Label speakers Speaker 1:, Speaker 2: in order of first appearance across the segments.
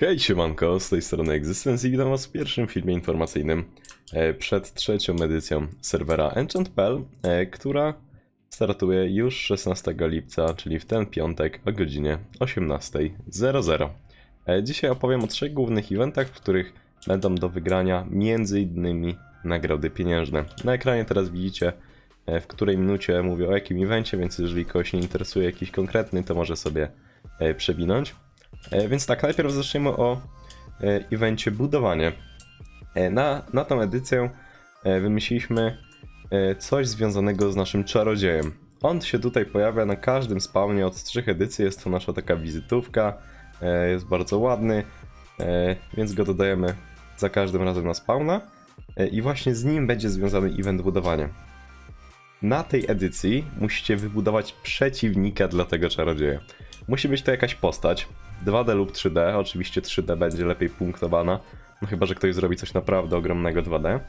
Speaker 1: Hej siemanko, z tej strony Existence i witam was w pierwszym filmie informacyjnym e, przed trzecią edycją serwera Enchant.pl, e, która startuje już 16 lipca, czyli w ten piątek o godzinie 18.00. E, Dzisiaj opowiem o trzech głównych eventach, w których będą do wygrania innymi nagrody pieniężne. Na ekranie teraz widzicie w której minucie mówię o jakim evencie, więc jeżeli kogoś nie interesuje jakiś konkretny, to może sobie przewinąć. E, Więc tak, najpierw zaczniemy o e, evencie budowanie. E, Na, na tą edycję wymyśliliśmy coś związanego z naszym czarodziejem. On się tutaj pojawia na każdym spawnie od trzech edycji, jest to nasza taka wizytówka, jest bardzo ładny, więc go dodajemy za każdym razem na spawna i właśnie z nim będzie związany event budowania. Na tej edycji musicie wybudować przeciwnika dla tego czarodzieja. Musi być to jakaś postać, 2D lub 3D, oczywiście 3D będzie lepiej punktowana, no chyba, że ktoś zrobi coś naprawdę ogromnego 2D.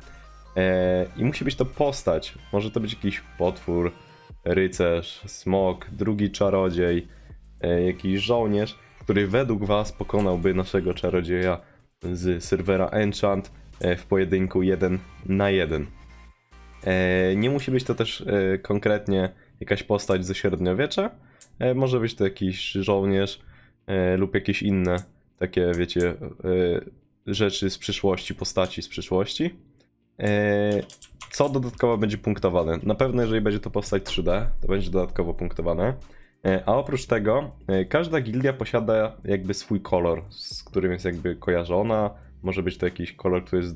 Speaker 1: Eee, I musi być to postać, może to być jakiś potwór, rycerz, smok, drugi czarodziej, e, jakiś żołnierz, który według was pokonałby naszego czarodzieja z serwera Enchant e, w pojedynku 1 na 1. E, Nie musi być to też e, konkretnie jakaś postać ze średniowiecza. E, Może być to jakiś żołnierz lub jakieś inne takie, wiecie, rzeczy z przyszłości, postaci z przyszłości. Co dodatkowo będzie punktowane? Na pewno, jeżeli będzie to postać 3D, to będzie dodatkowo punktowane. A oprócz tego, każda gildia posiada jakby swój kolor, z którym jest jakby kojarzona. Może być to jakiś kolor, który, jest,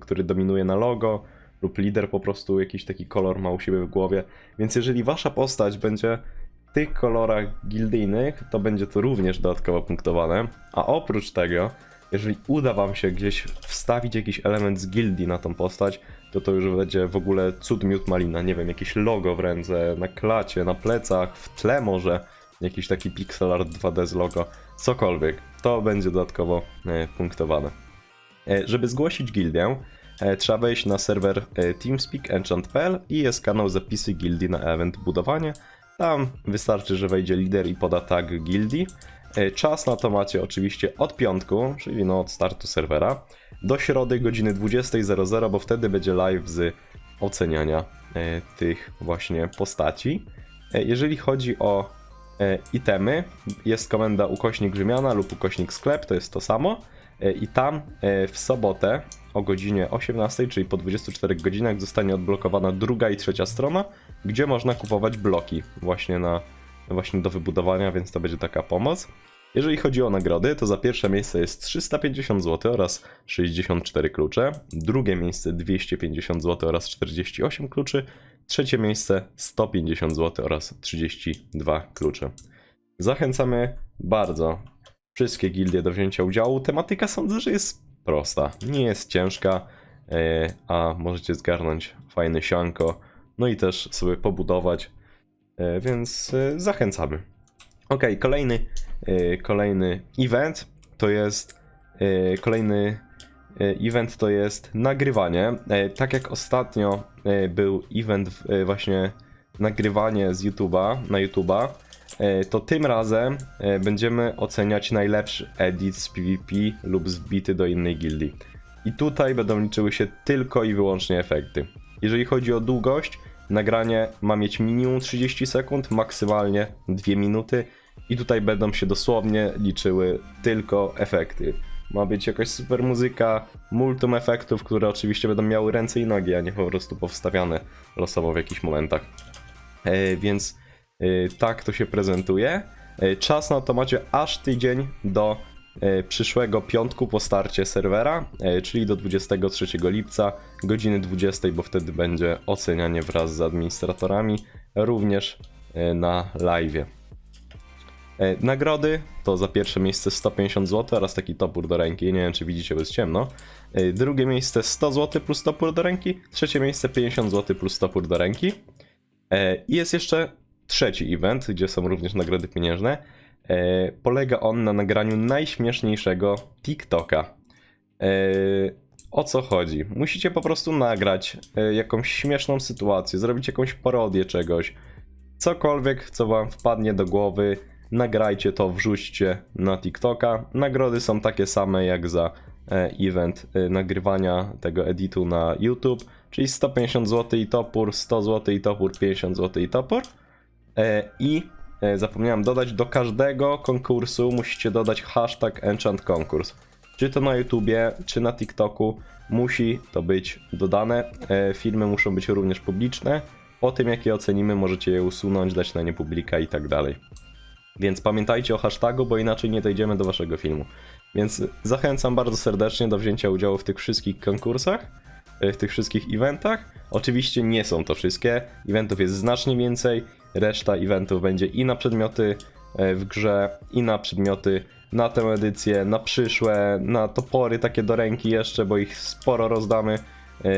Speaker 1: który dominuje na logo, lub lider po prostu jakiś taki kolor ma u siebie w głowie. Więc jeżeli wasza postać będzie w tych kolorach gildyjnych, to będzie to również dodatkowo punktowane. A oprócz tego, jeżeli uda wam się gdzieś wstawić jakiś element z gildii na tą postać, to to już będzie w ogóle cud miód malina. Nie wiem, jakieś logo w ręce, na klacie, na plecach, w tle może jakiś taki pixel art 2D z logo, cokolwiek. To będzie dodatkowo e, punktowane. E, Żeby zgłosić gildię, trzeba wejść na serwer e, TeamSpeak Enchant.pl i jest kanał zapisy gildii na event budowanie. Tam wystarczy, że wejdzie lider i poda tag gildii. E, Czas na to macie oczywiście od piątku, czyli no od startu serwera, do środy godziny 20.00, bo wtedy będzie live z oceniania e, tych właśnie postaci. E, Jeżeli chodzi o e, itemy, jest komenda ukośnik wymiana lub ukośnik sklep, to jest to samo. E, I tam e, w sobotę o godzinie 18, czyli po 24 godzinach, zostanie odblokowana druga i trzecia strona, gdzie można kupować bloki właśnie, na, właśnie do wybudowania, więc to będzie taka pomoc. Jeżeli chodzi o nagrody, to za pierwsze miejsce jest 350 zł oraz 64 klucze, drugie miejsce 250 zł oraz 48 kluczy, trzecie miejsce 150 zł oraz 32 klucze. Zachęcamy bardzo wszystkie gildie do wzięcia udziału. Tematyka sądzę, że jest prosta, nie jest ciężka, e, a możecie zgarnąć fajne sianko, no i też sobie pobudować, e, więc e, zachęcamy. Ok, kolejny, kolejny event to jest kolejny event to jest nagrywanie. Tak jak ostatnio był event właśnie nagrywanie z YouTube'a na YouTube'a, to tym razem e, będziemy oceniać najlepszy edit z PvP lub zbity do innej gildii. I tutaj będą liczyły się tylko i wyłącznie efekty. Jeżeli chodzi o długość, nagranie ma mieć minimum 30 sekund, maksymalnie 2 minuty i tutaj będą się dosłownie liczyły tylko efekty. Ma być jakaś super muzyka, multum efektów, które oczywiście będą miały ręce i nogi, a nie po prostu powstawiane losowo w jakichś momentach. E, więc e, tak to się prezentuje. E, czas na to macie aż tydzień do e, przyszłego piątku po starcie serwera, e, czyli do 23 lipca, godziny 20, bo wtedy będzie ocenianie wraz z administratorami, również e, na live. E, Nagrody to za pierwsze miejsce 150 zł oraz taki topór do ręki. Nie wiem, czy widzicie, bo jest ciemno. E, Drugie miejsce 100 zł plus topór do ręki. Trzecie miejsce 50 zł plus topór do ręki. E, I jest jeszcze trzeci event, gdzie są również nagrody pieniężne. E, Polega on na nagraniu najśmieszniejszego TikToka. E, O co chodzi? Musicie po prostu nagrać e, jakąś śmieszną sytuację, zrobić jakąś parodię czegoś, cokolwiek, co wam wpadnie do głowy, nagrajcie to, wrzućcie na TikToka. Nagrody są takie same jak za event nagrywania tego editu na YouTube, czyli 150 zł i topór, 100 zł i topór, 50 zł i topór. E, I e, zapomniałem dodać, do każdego konkursu musicie dodać hashtag enchant konkurs. Czy to na YouTubie, czy na TikToku musi to być dodane. E, Filmy muszą być również publiczne. Po tym jak je ocenimy, możecie je usunąć, dać na nie publika i tak dalej. Więc pamiętajcie o hashtagu, bo inaczej nie dojdziemy do waszego filmu. Więc zachęcam bardzo serdecznie do wzięcia udziału w tych wszystkich konkursach, w tych wszystkich eventach. Oczywiście nie są to wszystkie, eventów jest znacznie więcej. Reszta eventów będzie i na przedmioty e, w grze, i na przedmioty na tę edycję, na przyszłe, na topory takie do ręki jeszcze, bo ich sporo rozdamy. E,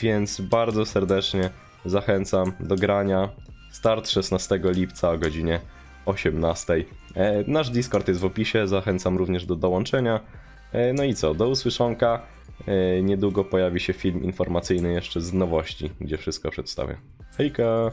Speaker 1: Więc bardzo serdecznie zachęcam do grania. Start 16 lipca o godzinie 18. E, Nasz Discord jest w opisie, zachęcam również do dołączenia. No i co, do usłyszonka. Niedługo pojawi się film informacyjny jeszcze z nowości, gdzie wszystko przedstawię. Hejka!